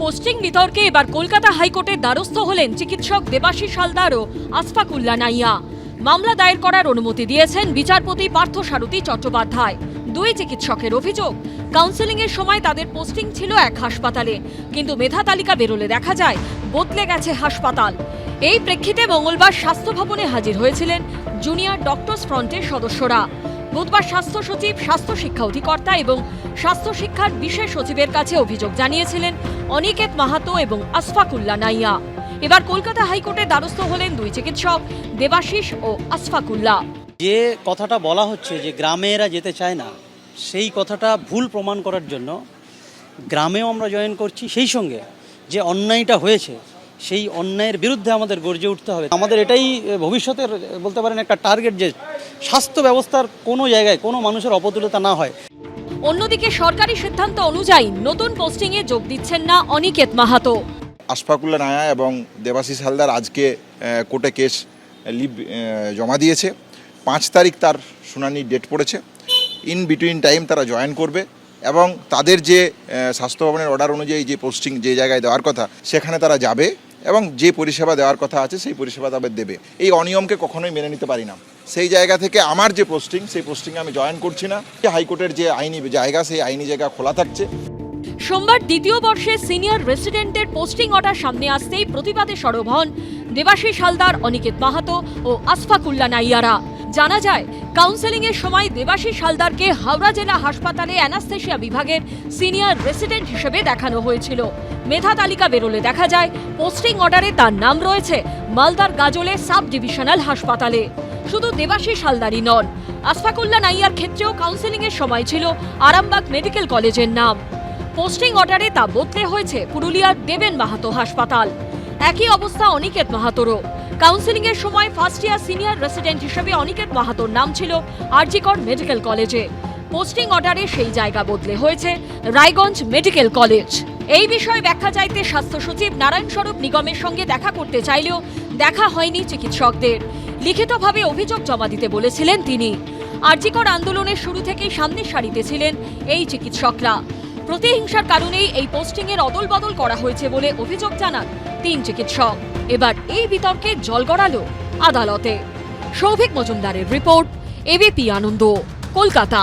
Posting বিতর্কে এবার কলকাতা হাইকোর্টের দ্বারস্থ হলেন চিকিৎসক দেবাশিস হালদার ও আসফাকুল্লা নাইয়া। মামলা দায়ের করার অনুমতি দিয়েছেন বিচারপতি পার্থ পার্থসারথী চট্টোপাধ্যায়। দুই চিকিৎসকের অভিযোগ কাউন্সেলিং এর সময় তাদের পোস্টিং ছিল এক হাসপাতালে, কিন্তু মেধা তালিকা বেরোলে দেখা যায় বদলে গেছে হাসপাতাল। এই প্রেক্ষিতে মঙ্গলবার স্বাস্থ্য ভবনে হাজির হয়েছিলেন জুনিয়র ডক্টরস ফ্রন্টের সদস্যরা। বুধবার স্বাস্থ্য সচিব, স্বাস্থ্য শিক্ষা অধিকর্তা এবং স্বাস্থ্য শিক্ষার বিশেষ সচিবের কাছে অভিযোগ জানিয়েছিলেন অনিকেত মাহাতো এবং আসফাকুল্লা নাইয়া। এবার কলকাতা হাইকোর্টের দ্বারস্থ হলেন দুই চিকিৎসক, দেবাশিস ও আসফাকুল্লা। যে কথাটা বলা হচ্ছে যে গ্রামে এরা যেতে চায় না, সেই কথাটা ভুল প্রমাণ করার জন্য গ্রামেও আমরা জয়েন করছি। সেই সঙ্গে যে অন্যায়টা হয়েছে, সেই অন্যায়ের বিরুদ্ধে আমাদের গর্জে উঠতে হবে। আমাদের এটাই ভবিষ্যতের বলতে পারেন একটা টার্গেট যে স্বাস্থ্য ব্যবস্থার কোনো জায়গায় কোনো মানুষের অপতুলতা না হয়। অন্যদিকে সরকারি সিদ্ধান্ত অনুযায়ী নতুন পোস্টিংয়ে যোগ দিচ্ছেন না অনিকেত মাহাতো। আশফাকুল্লা নায়া এবং দেবাশিস হালদার আজকে কোর্টে কেস লিভ জমা দিয়েছে। পাঁচ তারিখ তার শুনানির ডেট পড়েছে। ইন বিটুইন টাইম তারা জয়েন করবে এবং তাদের যে স্বাস্থ্য ভবনের অর্ডার অনুযায়ী যে পোস্টিং যে জায়গায় দেওয়ার কথা সেখানে তারা যাবে। এবং যে পরিষেবা দেওয়ার কথা আছে সেই পরিষেবা তাদের দেবে। এই অনিয়মকে কখনোই মেনে নিতে পারি না। সেই জায়গা থেকে আমার যে পোস্টিং, সেই পোস্টিং আমি জয়েন করছি না। হাইকোর্টের যে আইনি জায়গা, সেই আইনি জায়গা খোলা থাকছে। সোমবার দ্বিতীয় বর্ষে সিনিয়র রেসিডেন্টের পোস্টিং অর্ডার সামনে আসতেই প্রতিবাদে সরব হন দেবাশিস হালদার, অনিকেত মাহাতো ও আসফাকুল্লা নাইয়ারা। জানা যায় কাউন্সেলিং এর সময় দেবাশিস হালদারকে হাওড়া জেলা হাসপাতালে অ্যানাস্থেশিয়া বিভাগের সিনিয়র রেসিডেন্ট হিসেবে দেখানো হয়েছিল। মেধা তালিকা বেরোলে দেখা যায়, পোস্টিং অর্ডারে তার নাম রয়েছে মালদার গাজলে সাব ডিভিশনাল হাসপাতালে। শুধু দেবাশিস হালদারই নন আসফাকুল্লা নাইয়ার ক্ষেত্রেও কাউন্সেলিং এর সময় ছিল আরামবাগ মেডিকেল কলেজের নাম। পোস্টিং অর্ডারে তা বদলে হয়েছে পুরুলিয়ার দেবেন মাহাতো হাসপাতাল। একই অবস্থা অনিকেত মাহাতোরও। কাউন্সিলিং এর সময় ফার্স্ট ইয়ার সিনিয়র রেসিডেন্ট হিসেবে অনিকেত মাহাতোর নাম ছিল আরজিকর মেডিকেল কলেজে পোস্টিং অর্ডারে সেই জায়গা বদলে হয়েছে, রায়গঞ্জ মেডিকেল কলেজ এই বিষয়ে ব্যাখ্যা চাইতে স্বাস্থ্য সচিব নারায়ণ স্বরূপ নিগমের সঙ্গে দেখা করতে চাইলেও দেখা হয়নি চিকিৎসকদের। লিখিতভাবে অভিযোগ জমা দিতে বলেছিলেন তিনি। আরজিকর আন্দোলনের শুরু থেকেই সামনের সারিতে ছিলেন এই চিকিৎসকরা। প্রতিহিংসার কারণেই এই পোস্টিং এর অদল বদল করা হয়েছে বলে অভিযোগ জানান তিন চিকিৎসক। এবার এই বিতর্কে জল গড়ালো আদালতে। সৌভিক মজুমদারের report ABP Ananda, Kolkata.